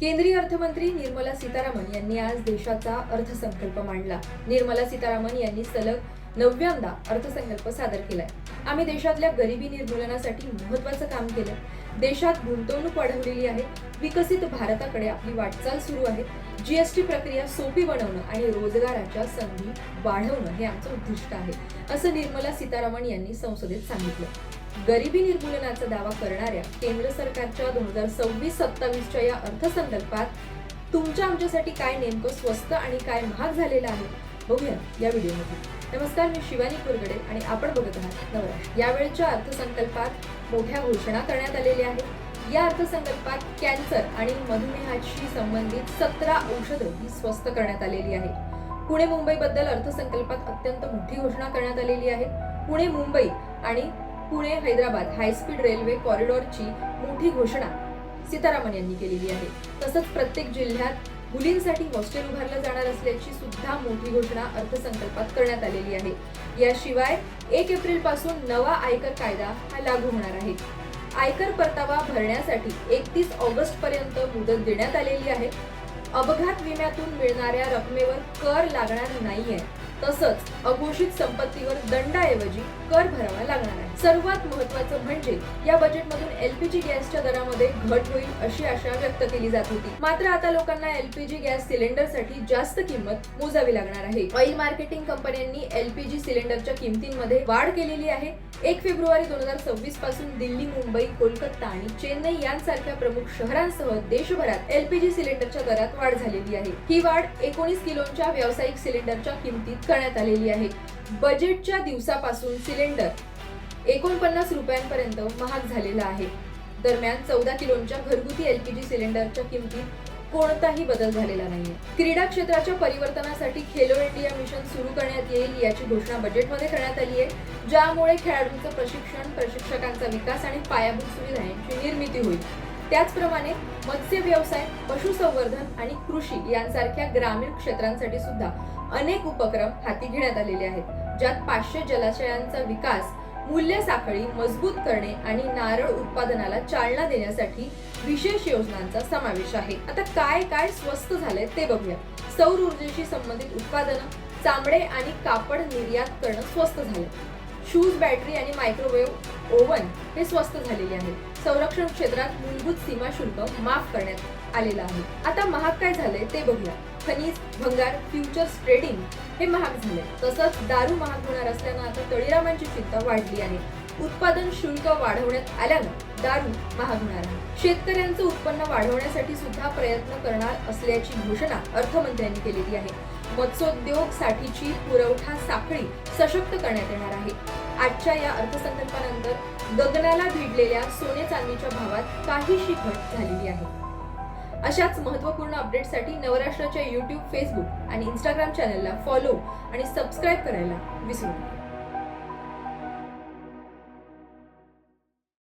केंद्रीय अर्थमंत्री निर्मला सीतारामन यांनी आज देशाचा अर्थसंकल्प मांडला. निर्मला सीतारामन यांनी सलग नवव्यांदा अर्थसंकल्प सादर केलाय. आम्ही देशातल्या गरिबी निर्मूलनासाठी महत्वाचं काम केलं देशात गुंतवणूक वाढवलेली आहे. विकसित भारताकडे आपली वाटचाल सुरू आहे. जीएसटी प्रक्रिया सोपी बनवणं आणि रोजगाराच्या संधी वाढवणं हे आमचं उद्दिष्ट आहे असं निर्मला सीतारामन यांनी संसदेत सांगितलं. गरिबी निर्मूलनाचा दावा करणाऱ्या केंद्र सरकारच्या दोन हजार सव्वीस सत्तावीसच्या या अर्थसंकल्पात तुमच्या आमच्यासाठी काय नेमकं स्वस्त आणि काय महाग झालेलं आहे? बघूया या व्हिडिओमध्ये. नमस्कार मी शिवानी कुरगडे आणि आपण बघत आहात नवराष्ट्र यावेळच्या अर्थसंकल्पात मोठ्या घोषणा करण्यात आलेल्या आहेत. या अर्थसंकल्पात कॅन्सर आणि मधुमेहाशी संबंधित सतरा औषधं ही स्वस्त करण्यात आलेली आहेत. पुणे मुंबईबद्दल अर्थसंकल्पात अत्यंत मोठी घोषणा करण्यात आलेली आहे. पुणे मुंबई आणि Pune Hyderabad high speed railway कॉरिडॉरची मोठी घोषणा सीतारामन यांनी केलेली आहे. तसंच प्रत्येक जिल्ह्यात मुलींसाठी हॉस्टेल उभारलं जाणार असल्याची सुद्धा मोठी घोषणा अर्थसंकल्पात करण्यात आलेली आहे. याशिवाय एक एप्रिलपासून नवा आयकर कायदा हा लागू होणार आहे. आयकर परतावा भरण्यासाठी एकतीस ऑगस्ट पर्यंत मुदत देण्यात आलेली आहे. अपघात विम्यातून मिळणाऱ्या रकमेवर कर लागणार नाहीये. तसंच अघोषित संपत्तीवर दंडाऐवजी कर भरावा लागणार आहे. सर्वात महत्वाचं म्हणजे या बजेटमधून एलपीजी गॅसच्या दरामध्ये घट होईल अशी आशा व्यक्त केली जात होती. मात्र आता लोकांना एलपीजी गॅस सिलेंडरसाठी जास्त किंमत मोजावी लागणार आहे. ऑइल मार्केटिंग कंपन्यांनी एलपीजी सिलेंडरच्या किमतींमध्ये वाढ केलेली आहे. एक फेब्रुवारी दोन हजार सव्वीसपासून दिल्ली मुंबई कोलकाता आणि चेन्नई यांसारख्या प्रमुख शहरांसह देशभरात एलपीजी सिलेंडरच्या दरात वाढ झालेली आहे. ही वाढ एकोणीस किलोच्या व्यावसायिक सिलेंडरच्या किमतीत करण्यात आलेली आहे. बजेटच्या दिवसापासून सिलेंडर एकोणपन्नास रुपयांपर्यंत महाग झालेला आहे. दरम्यान चौदा किलोच्या घरगुती एलपीजी सिलेंडरच्या किमतीत कोणताही बदल झालेला नाहीये. क्रीडा क्षेत्राच्या परिवर्तनासाठी खेलो इंडिया मिशन सुरू करण्यात येईल याची घोषणा बजेटमध्ये करण्यात आली आहे. ज्यामुळे खेळाडूंचं प्रशिक्षण प्रशिक्षकांचा विकास आणि पायाभूत सुविधा यांची निर्मिती होईल. त्याचप्रमाणे मत्स्य व्यवसाय पशुसंवर्धन आणि कृषी यांसारख्या ग्रामीण क्षेत्रांसाठी सुद्धा अनेक उपक्रम हाती घेण्यात आलेले आहेत ज्यात पाचशे जलाशयांचा विकास मूल्य साखळी मजबूत करणे आणि नारळ उत्पादनाला चालना देण्यासाठी विशेष योजनांचा समावेश आहे. आता काय काय स्वस्त झालंय ते बघूया. सौर ऊर्जेशी संबंधित उत्पादनं चामडे आणि कापड निर्यात करणं स्वस्त झालं शूज बॅटरी आणि मायक्रोवेव्ह ओव्हन हे स्वस्त झालेले आहेत. संरक्षण क्षेत्रात मूलभूत सीमा शुल्क माफ करण्यात आलेलं आहे. आता महाग काय झालंय ते बघूया. खनिज भंगार फ्युचर्स ट्रेडिंग हे महाग झाले तसंच दारू महाग होणार असल्यानं आता तळीरामांची चिंता वाढली आहे. उत्पादन शुल्क वाढवण्यात आल्यानं दारू महाग होणार आहे. शेतकऱ्यांचं उत्पन्न वाढवण्यासाठी सुद्धा प्रयत्न करणार असल्याची घोषणा अर्थमंत्र्यांनी केलेली आहे. मत्स्योद्योग साठीची पुरवठा साखळी सशक्त करण्यात येणार आहे. आजच्या या अर्थसंकल्पानंतर गगनाला भिडलेल्या सोने चांदीच्या भावात काहीशी घट झालेली आहे. अशाच महत्त्वपूर्ण अपडेटसाठी नवराष्ट्राच्या यूट्यूब फेसबुक आणि इंस्टाग्राम चॅनलला फॉलो आणि सबस्क्राईब करायला विसरू नका.